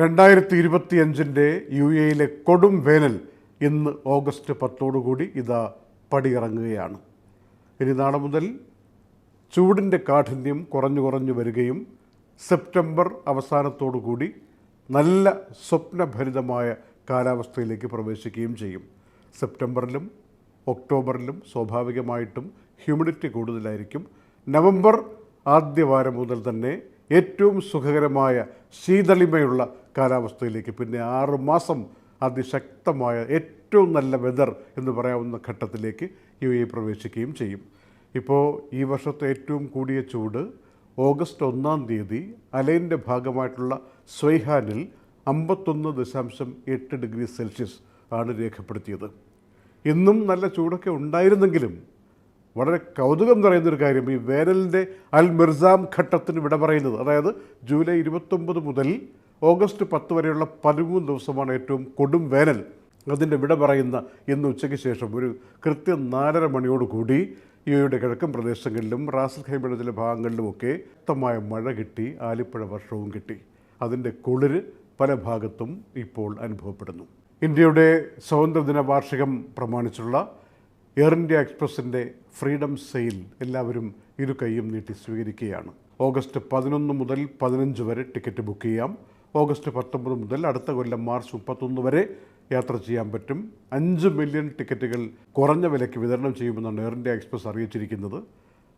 രണ്ടായിരത്തി ഇരുപത്തി അഞ്ചിന്റെ യു എയിലെ കൊടും വേനൽ ഇന്ന് ഓഗസ്റ്റ് പത്തോടുകൂടി ഇതാ പടിയിറങ്ങുകയാണ്. ഇനി നാളെ മുതൽ ചൂടിന്റെ കാഠിന്യം കുറഞ്ഞു കുറഞ്ഞു വരികയും സെപ്റ്റംബർ അവസാനത്തോടുകൂടി നല്ല സ്വപ്നഭരിതമായ കാലാവസ്ഥയിലേക്ക് പ്രവേശിക്കുകയും ചെയ്യും. സെപ്റ്റംബറിലും ഒക്ടോബറിലും സ്വാഭാവികമായിട്ടും ഹ്യൂമിഡിറ്റി കൂടുതലായിരിക്കും. നവംബർ ആദ്യവാരം മുതൽ തന്നെ ഏറ്റവും സുഖകരമായ ശീതളിമയുള്ള കാലാവസ്ഥയിലേക്ക്. പിന്നെ ആറുമാസം അതിശക്തമായ ഏറ്റവും നല്ല വെതർ എന്ന് പറയാവുന്ന ഘട്ടത്തിലേക്ക് യു എ പ്രവേശിക്കുകയും ചെയ്യും. ഇപ്പോൾ ഈ വർഷത്തെ ഏറ്റവും കൂടിയ ചൂട് ഓഗസ്റ്റ് ഒന്നാം തീയതി അലൈന്റെ ഭാഗമായിട്ടുള്ള സ്വൈഹാനിൽ അമ്പത്തൊന്ന് ദശാംശം എട്ട് ഡിഗ്രി സെൽഷ്യസ് ആണ് രേഖപ്പെടുത്തിയത്. ഇന്നും നല്ല ചൂടൊക്കെ ഉണ്ടായിരുന്നെങ്കിലും വളരെ കൗതുകം നിറയുന്നൊരു കാര്യം ഈ വേനലിന്റെ അൽ മിർസാം ഘട്ടത്തിന് വിട പറയുന്നത്. അതായത് ജൂലൈ ഇരുപത്തൊമ്പത് മുതൽ ഓഗസ്റ്റ് പത്ത് വരെയുള്ള പതിമൂന്ന് ദിവസമാണ് ഏറ്റവും കൊടും വേനൽ. അതിന്റെ വിട പറയുന്ന ഇന്ന് ഉച്ചയ്ക്ക് ശേഷം ഒരു കൃത്യം നാലര മണിയോടുകൂടി ഇവയുടെ കിഴക്കൻ പ്രദേശങ്ങളിലും റാസൽ ഖൈമയുടെ ചില ഭാഗങ്ങളിലുമൊക്കെ ശക്തമായ മഴ കിട്ടി ആലിപ്പഴ വർഷവും കിട്ടി. അതിന്റെ കുളിര് പല ഭാഗത്തും ഇപ്പോൾ അനുഭവപ്പെടുന്നു. ഇന്ത്യയുടെ സ്വാതന്ത്ര്യദിന വാർഷികം പ്രമാണിച്ചുള്ള എയർ ഇന്ത്യ എക്സ്പ്രസിന്റെ ഫ്രീഡം സെയിൽ എല്ലാവരും ഇരു കൈയും നീട്ടി സ്വീകരിക്കുകയാണ്. ഓഗസ്റ്റ് പതിനൊന്ന് മുതൽ പതിനഞ്ച് വരെ ടിക്കറ്റ് ബുക്ക് ചെയ്യാം. ഓഗസ്റ്റ് പത്തൊമ്പത് മുതൽ അടുത്ത കൊല്ലം മാർച്ച് മുപ്പത്തൊന്ന് വരെ യാത്ര ചെയ്യാൻ പറ്റും. അഞ്ച് മില്യൺ ടിക്കറ്റുകൾ കുറഞ്ഞ വിലയ്ക്ക് വിതരണം ചെയ്യുമെന്നാണ് എയർ ഇന്ത്യ എക്സ്പ്രസ് അറിയിച്ചിരിക്കുന്നത്.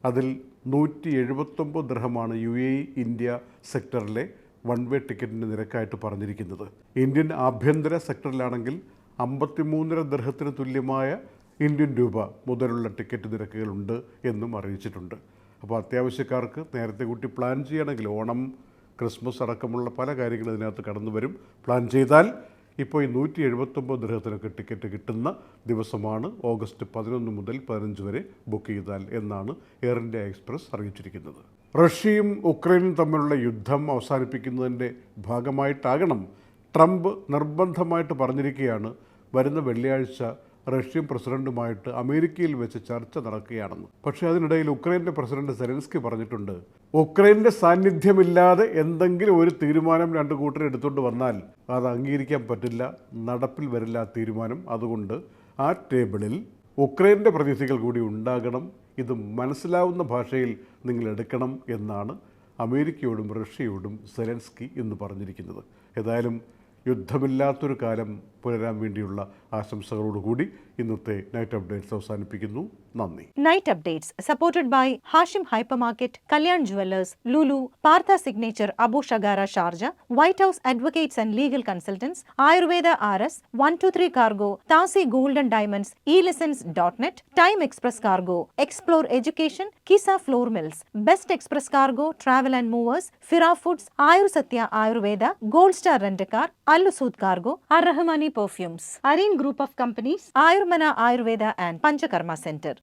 അതിൽ നൂറ്റി എഴുപത്തൊമ്പത് ദൃഹമാണ് യു എ ഇന്ത്യ സെക്ടറിലെ വൺ വേ ടിക്കറ്റിന്റെ നിരക്കായിട്ട് പറഞ്ഞിരിക്കുന്നത്. ഇന്ത്യൻ ആഭ്യന്തര സെക്ടറിലാണെങ്കിൽ അമ്പത്തിമൂന്നര ദൃഹത്തിന് തുല്യമായ ഇന്ത്യൻ രൂപ മുതലുള്ള ടിക്കറ്റ് നിരക്കുകളുണ്ട് എന്നും അറിയിച്ചിട്ടുണ്ട്. അപ്പോൾ അത്യാവശ്യക്കാർക്ക് നേരത്തെ കൂട്ടി പ്ലാൻ ചെയ്യണമെങ്കിൽ ഓണം ക്രിസ്മസ് അടക്കമുള്ള പല കാര്യങ്ങളും ഇതിനകത്ത് കടന്നു വരും. പ്ലാൻ ചെയ്താൽ ഇപ്പോൾ ഈ നൂറ്റി എഴുപത്തൊമ്പത് ഗ്രഹത്തിനൊക്കെ ടിക്കറ്റ് കിട്ടുന്ന ദിവസമാണ് ഓഗസ്റ്റ് പതിനൊന്ന് മുതൽ പതിനഞ്ച് വരെ ബുക്ക് ചെയ്താൽ എന്നാണ് എയർ ഇന്ത്യ എക്സ്പ്രസ് അറിയിച്ചിരിക്കുന്നത്. റഷ്യയും ഉക്രൈനും തമ്മിലുള്ള യുദ്ധം അവസാനിപ്പിക്കുന്നതിന്റെ ഭാഗമായിട്ടാകണം ട്രംപ് നിർബന്ധമായിട്ട് പറഞ്ഞിരിക്കുകയാണ്. വരുന്ന വെള്ളിയാഴ്ച റഷ്യൻ പ്രസിഡന്റുമായിട്ട് അമേരിക്കയിൽ വെച്ച് ചർച്ച നടക്കുകയാണെന്ന്. പക്ഷേ അതിനിടയിൽ ഉക്രൈന്റെ പ്രസിഡന്റ് സെലൻസ്കി പറഞ്ഞിട്ടുണ്ട് ഉക്രൈന്റെ സാന്നിധ്യമില്ലാതെ എന്തെങ്കിലും ഒരു തീരുമാനം രണ്ട് കൂട്ടർ എടുത്തുകൊണ്ട് വന്നാൽ അത് അംഗീകരിക്കാൻ പറ്റില്ല നടപ്പിൽ വരില്ല തീരുമാനം. അതുകൊണ്ട് ആ ടേബിളിൽ ഉക്രൈന്റെ പ്രതിനിധികൾ കൂടി ഉണ്ടാകണം ഇത് മനസ്സിലാവുന്ന ഭാഷയിൽ നിങ്ങൾ എടുക്കണം എന്നാണ് അമേരിക്കയോടും റഷ്യയോടും സെലൻസ്കി എന്ന് പറഞ്ഞിരിക്കുന്നത്. ഏതായാലും യുദ്ധമില്ലാത്തൊരു കാലം പുലരാൻ വേണ്ടിയുള്ള ആശംസകളോടുകൂടി ഇന്നത്തെ നൈറ്റ് അപ്ഡേറ്റ്സ് അവസാനിപ്പിക്കുന്നു. നന്ദി. Night updates supported by Hashim hypermarket Kalyan jewellers Lulu Partha signature Abu Shagara Sharjah white house advocates and legal consultants Ayurveda R S one two three cargo താസി golden diamonds e lessons dot net time express cargo explore education Qissa flour mills best express cargo travel and movers ഫിറ foods Ayur Satya Ayurveda gold star rent car Al-Sud Cargo, Ar-Rahmani Perfumes, Areen Group of Companies, Ayurmana Ayurveda and Panchakarma Center.